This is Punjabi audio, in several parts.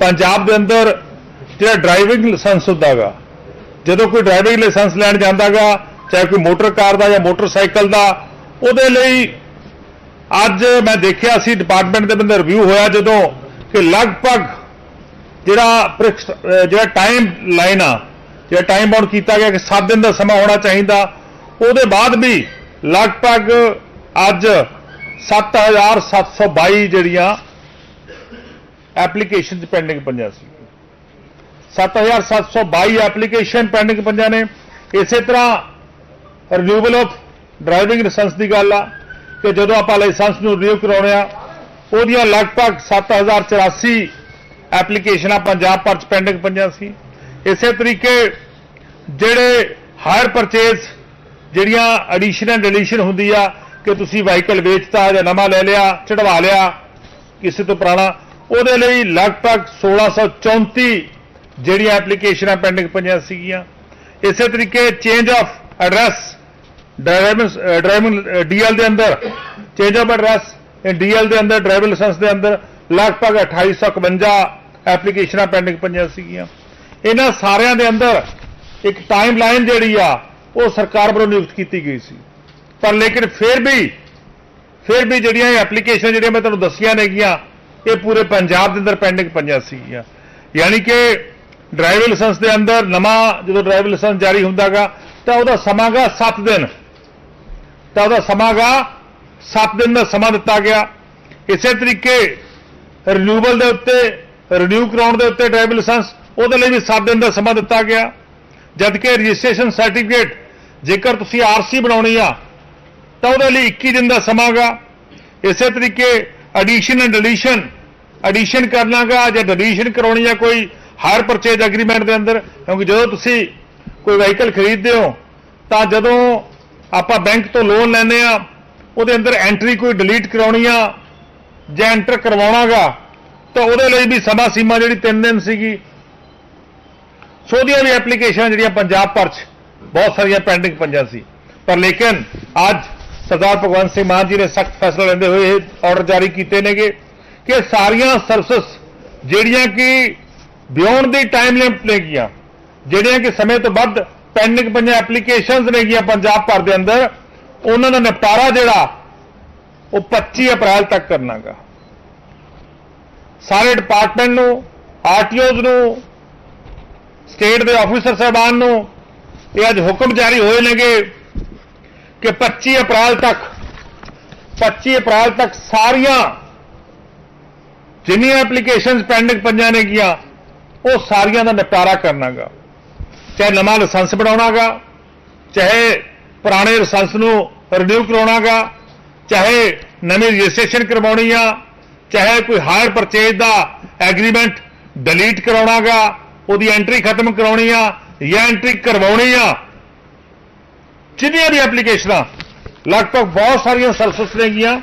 ਪੰਜਾਬ ਦੇ ਅੰਦਰ ਜਿਹੜਾ ਡਰਾਈਵਿੰਗ ਲਾਇਸੈਂਸ ਹੁੰਦਾਗਾ, ਜਦੋਂ ਕੋਈ ਡਰਾਈਵਿੰਗ ਲਾਇਸੈਂਸ ਲੈਣ ਜਾਂਦਾਗਾ, ਚਾਹੇ ਕੋਈ ਮੋਟਰ ਕਾਰ ਦਾ ਜਾਂ ਮੋਟਰਸਾਈਕਲ ਦਾ, ਉਹਦੇ ਲਈ ਅੱਜ ਮੈਂ ਦੇਖਿਆ ਸੀ ਡਿਪਾਰਟਮੈਂਟ ਦੇ ਬੰਦੇ ਰਿਵਿਊ ਹੋਇਆ ਜਦੋਂ ਕਿ ਲਗਭਗ ਜਿਹੜਾ ਪ੍ਰਿਕਸ- ਜਿਹੜਾ ਟਾਈਮ ਲਾਈਨ ਆ, ਜਿਹੜਾ ਟਾਈਮ ਬਾਉਂਡ ਕੀਤਾ ਗਿਆ ਕਿ 7 ਦਿਨ ਦਾ ਸਮਾਂ ਹੋਣਾ ਚਾਹੀਦਾ, ਉਹਦੇ ਬਾਅਦ ਵੀ ਲਗਭਗ ਅੱਜ 7722 ਜਿਹੜੀਆਂ ਐਪਲੀਕੇਸ਼ਨਸ ਪੈਂਡਿੰਗ ਪਈਆਂ ਸੀ। 7722 ਐਪਲੀਕੇਸ਼ਨ ਪੈਂਡਿੰਗ ਪਈਆਂ ਨੇ। ਇਸੇ ਤਰ੍ਹਾਂ ਰਿਨਿਊਵਲ ਆਫ ਡਰਾਈਵਿੰਗ ਲਾਇਸੈਂਸ ਦੀ ਗੱਲ ਆ ਕਿ ਜਦੋਂ ਆਪਾਂ ਲਾਇਸੈਂਸ ਨੂੰ ਰਿਨਿਊ ਕਰਾਉਣੇ ਆ, ਉਹਦੀਆਂ ਲਗਭਗ 7084 ਐਪਲੀਕੇਸ਼ਨਾਂ ਪੰਜਾਬ ਭਰ ਚ ਪੈਂਡਿੰਗ ਪਈਆਂ ਸੀ। ਇਸੇ ਤਰੀਕੇ ਜਿਹੜੇ ਹਾਇਰ ਪਰਚੇਜ਼ ਜਿਹੜੀਆਂ ਐਡੀਸ਼ਨ ਐਂਡ ਡਿਲੀਸ਼ਨ ਹੁੰਦੀ ਆ ਕਿ ਤੁਸੀਂ ਵਾਹੀਕਲ ਵੇਚਤਾ ਜਾਂ ਨਵਾਂ ਲੈ ਲਿਆ ਚੜਵਾ ਲਿਆ, ਕਿਸੇ ਤੋਂ ਪੁਰਾਣਾ ਉਹਦੇ ਲਈ ਲਗਭਗ 1634 ਜਿਹੜੀਆਂ ਐਪਲੀਕੇਸ਼ਨਾਂ ਪੈਂਡਿੰਗ ਪਈਆਂ ਸੀਗੀਆਂ। ਇਸੇ ਤਰੀਕੇ change of address driving driving DL ਦੇ ਅੰਦਰ change of address in DL ਦੇ ਅੰਦਰ ਡਰਾਈਵਿੰਗ ਲਾਇਸੈਂਸ ਦੇ ਅੰਦਰ ਲਗਭਗ 2851 ਐਪਲੀਕੇਸ਼ਨਾਂ ਪੈਂਡਿੰਗ ਪਈਆਂ ਸੀਗੀਆਂ। ਇਹਨਾਂ ਸਾਰਿਆਂ ਦੇ ਅੰਦਰ ਇੱਕ ਟਾਈਮ ਲਾਈਨ ਜਿਹੜੀ ਆ, ਉਹ ਸਰਕਾਰ ਵੱਲੋਂ ਨਿਯੁਕਤ ਕੀਤੀ ਗਈ ਸੀ। ਪਰ ਲੇਕਿਨ ਫਿਰ ਵੀ ਫਿਰ ਵੀ ਜਿਹੜੀਆਂ ਐਪਲੀਕੇਸ਼ਨ ਜਿਹੜੀਆਂ ਮੈਂ ਤੁਹਾਨੂੰ ਦੱਸੀਆਂ ਨੇਗੀਆਂ ਇਹ ਪੂਰੇ ਪੰਜਾਬ ਦੇ ਅੰਦਰ ਪੈਂਡਿੰਗ ਪਈਆਂ ਸੀਗੀਆਂ। ਯਾਨੀ ਕਿ ਡਰਾਈਵਿੰਗ ਲਾਇਸੈਂਸ ਦੇ ਅੰਦਰ ਨਵਾਂ ਜਦੋਂ ਡਰਾਈਵਿੰਗ ਲਾਇਸੈਂਸ ਜਾਰੀ ਹੁੰਦਾਗਾ, ਤਾਂ ਉਹਦਾ ਸਮਾਂਗਾ 7 ਦਿਨ। ਤਾਂ ਉਹਦਾ ਸਮਾਂਗਾ 7 ਦਿਨ ਦਾ ਸਮਾਂ ਦਿੱਤਾ ਗਿਆ। ਇਸੇ ਤਰੀਕੇ ਰਿਨਿਊਵਲ ਦੇ ਉੱਤੇ ਰਿਨਿਊ ਕਰਾਉਣ ਦੇ ਉੱਤੇ ਡਰਾਈਵਿੰਗ ਲਾਇਸੈਂਸ ਉਹਦੇ ਲਈ ਵੀ 7 ਦਿਨ ਦਾ ਸਮਾਂ ਦਿੱਤਾ ਗਿਆ। ਜਦਕਿ ਰਜਿਸਟ੍ਰੇਸ਼ਨ ਸਰਟੀਫਿਕੇਟ ਜੇਕਰ ਤੁਸੀਂ ਆਰਸੀ ਬਣਾਉਣੀ ਆ, ਤਾਂ ਉਹਦੇ ਲਈ 21 ਦਿਨ ਦਾ ਸਮਾਂਗਾ। ਇਸੇ ਤਰੀਕੇ ਐਡੀਸ਼ਨ ਐਂਡ ਡਿਲੀਸ਼ਨ ਐਡੀਸ਼ਨ ਕਰਨਾਗਾ ਜਾਂ ਡਿਲੀਸ਼ਨ ਕਰਾਉਣੀ ਆ ਕੋਈ ਹਾਇਰ ਪਰਚੇਜ ਐਗਰੀਮੈਂਟ ਦੇ ਅੰਦਰ, ਕਿਉਂਕਿ ਜਦੋਂ ਤੁਸੀਂ ਕੋਈ ਵਹੀਕਲ ਖਰੀਦਦੇ ਹੋ, ਤਾਂ ਜਦੋਂ ਆਪਾਂ ਬੈਂਕ ਤੋਂ ਲੋਨ ਲੈਂਦੇ ਆ, ਉਹਦੇ ਅੰਦਰ ਐਂਟਰੀ ਕੋਈ ਡਿਲੀਟ ਕਰਾਉਣੀ ਆ, ਜਾਂ ਐਂਟਰ ਕਰਵਾਉਣਾਗਾ, ਤਾਂ ਉਹਦੇ ਲਈ ਵੀ ਸਮਾਂ ਸੀਮਾ ਜਿਹੜੀ 3 ਦਿਨ ਸੀਗੀ। ਸੋ ਉਹਦੀਆਂ ਵੀ ਐਪਲੀਕੇਸ਼ਨ ਜਿਹੜੀਆਂ ਪੰਜਾਬ ਭਰ ਚ, ਬਹੁਤ ਸਾਰੀਆਂ ਪੈਂਡਿੰਗ ਪੰਜਾਂ ਸੀ। ਪਰ ਲੇਕਿਨ ਅੱਜ ਸਰਦਾਰ ਭਗਵੰਤ ਸਿੰਘ ਮਾਨ ਜੀ ਨੇ ਸਖਤ ਫੈਸਲਾ ਲੈਂਦੇ ਹੋਏ ਇਹ ਆਰਡਰ ਜਾਰੀ ਕੀਤੇ ਨੇਗੇ। ਕਿ ਸਾਰੀਆਂ ਸਰਵਿਸ ਜਿਹੜੀਆਂ ਕਿ ਬਿਯੋਂਡ ਦੀ ਟਾਈਮ ਲਿਮਟ ਨੇਗੀਆਂ, ਜਿਹੜੀਆਂ ਕਿ ਸਮੇਂ ਤੋਂ ਵੱਧ ਪੈਂਡਿੰਗ ਪੰਜਾਂ ਐਪਲੀਕੇਸ਼ਨਸ ਨੇਗੀਆਂ ਪੰਜਾਬ ਭਰ ਦੇ ਅੰਦਰ, ਉਹਨਾਂ ਦਾ ਨਿਪਟਾਰਾ ਜਿਹੜਾ, ਉਹ 25 ਅਪ੍ਰੈਲ ਤੱਕ ਕਰਨਾਗਾ। ਸਾਰੇ ਡਿਪਾਰਟਮੈਂਟ ਨੂੰ ਆਰਟੀਓਜ਼ ਨੂੰ ਸਟੇਟ ਦੇ ਆਫੀਸਰ ਸਾਹਿਬਾਨ ਨੂੰ, ਇਹ ਅੱਜ ਹੁਕਮ ਜਾਰੀ ਹੋਏ ਨੇਗੇ ਕਿ 25 ਅਪ੍ਰੈਲ ਤੱਕ 25 ਅਪ੍ਰੈਲ ਤੱਕ ਸਾਰੀਆਂ ਜਿੰਨੀਆਂ ਐਪਲੀਕੇਸ਼ਨਸ ਪੈਂਡਿੰਗ ਪੰਜਾਂ ਨੇਗੀਆਂ ਉਹ ਸਾਰੀਆਂ ਦਾ ਨਿਪਟਾਰਾ ਕਰਨਾਗਾ। ਚਾਹੇ ਨਵਾਂ ਲਾਇਸੈਂਸ ਬਣਾਉਣਾਗਾ, ਚਾਹੇ ਪੁਰਾਣੇ ਲਾਇਸੈਂਸ ਨੂੰ ਰਿਨਿਊ ਕਰਾਉਣਾਗਾ, ਚਾਹੇ ਨਵੀਂ ਰਜਿਸਟ੍ਰੇਸ਼ਨ ਕਰਵਾਉਣੀ ਆ ਚਾਹੇ ਕੋਈ ਹਾਇਰ ਪਰਚੇਜ ਦਾ ਐਗਰੀਮੈਂਟ ਡਿਲੀਟ ਕਰਾਉਣਾਗਾ, ਉਹਦੀ ਐਂਟਰੀ ਖਤਮ ਕਰਾਉਣੀ ਆ ਜਾਂ ਐਂਟਰੀ ਕਰਵਾਉਣੀ ਆ ਜਿੰਨੀਆਂ ਵੀ ਐਪਲੀਕੇਸ਼ਨਾਂ ਲਗਭਗ ਬਹੁਤ ਸਾਰੀਆਂ ਸਰਵਿਸ ਨੇਗੀਆਂ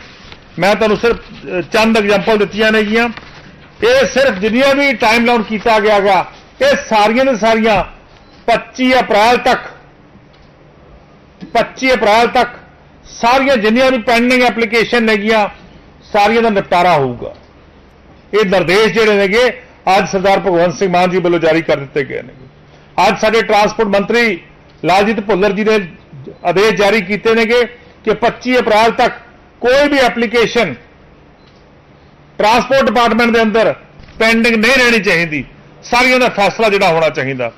ਮੈਂ ਤੁਹਾਨੂੰ ਸਿਰਫ ਚੰਦ ਐਗਜ਼ਾਮਪਲ ਦਿੱਤੀਆਂ ਨੇਗੀਆਂ ਇਹ ਸਿਰਫ ਜਿੰਨੀਆਂ ਵੀ ਟਾਈਮ ਲਾਉਨ ਕੀਤਾ ਗਿਆ ਗਾ, ਇਹ ਸਾਰੀਆਂ ਦੇ ਸਾਰੀਆਂ 25 ਅਪ੍ਰੈਲ ਤੱਕ 25 ਅਪ੍ਰੈਲ ਤੱਕ ਸਾਰੀਆਂ ਜਿੰਨੀਆਂ ਵੀ ਪੈਂਡਿੰਗ ਐਪਲੀਕੇਸ਼ਨ ਨੇਗੀਆਂ ਸਾਰੀਆਂ ਦਾ ਨਿਪਟਾਰਾ ਹੋਊਗਾ। ਇਹ ਨਿਰਦੇਸ਼ ਜਿਹੜੇ ਨੇਗੇ ਅੱਜ ਸਰਦਾਰ ਭਗਵੰਤ ਸਿੰਘ ਮਾਨ ਜੀ ਵੱਲੋਂ ਜਾਰੀ ਕਰ ਦਿੱਤੇ ਗਏ ਨੇ ਅੱਜ ਸਾਡੇ ਟਰਾਂਸਪੋਰਟ ਮੰਤਰੀ ਲਾਲਜੀਤ ਭੁੱਲਰ ਜੀ ਨੇ ਆਦੇਸ਼ ਜਾਰੀ ਕੀਤੇ ਨੇਗੇ ਕਿ 25 ਅਪ੍ਰੈਲ ਤੱਕ ਕੋਈ ਵੀ ਐਪਲੀਕੇਸ਼ਨ ਟਰਾਂਸਪੋਰਟ ਡਿਪਾਰਟਮੈਂਟ ਦੇ ਅੰਦਰ ਪੈਂਡਿੰਗ ਨਹੀਂ ਰਹਿਣੀ ਚਾਹੀਦੀ, ਸਾਰੀਆਂ ਦਾ ਫੈਸਲਾ ਜਿਹੜਾ ਹੋਣਾ ਚਾਹੀਦਾ।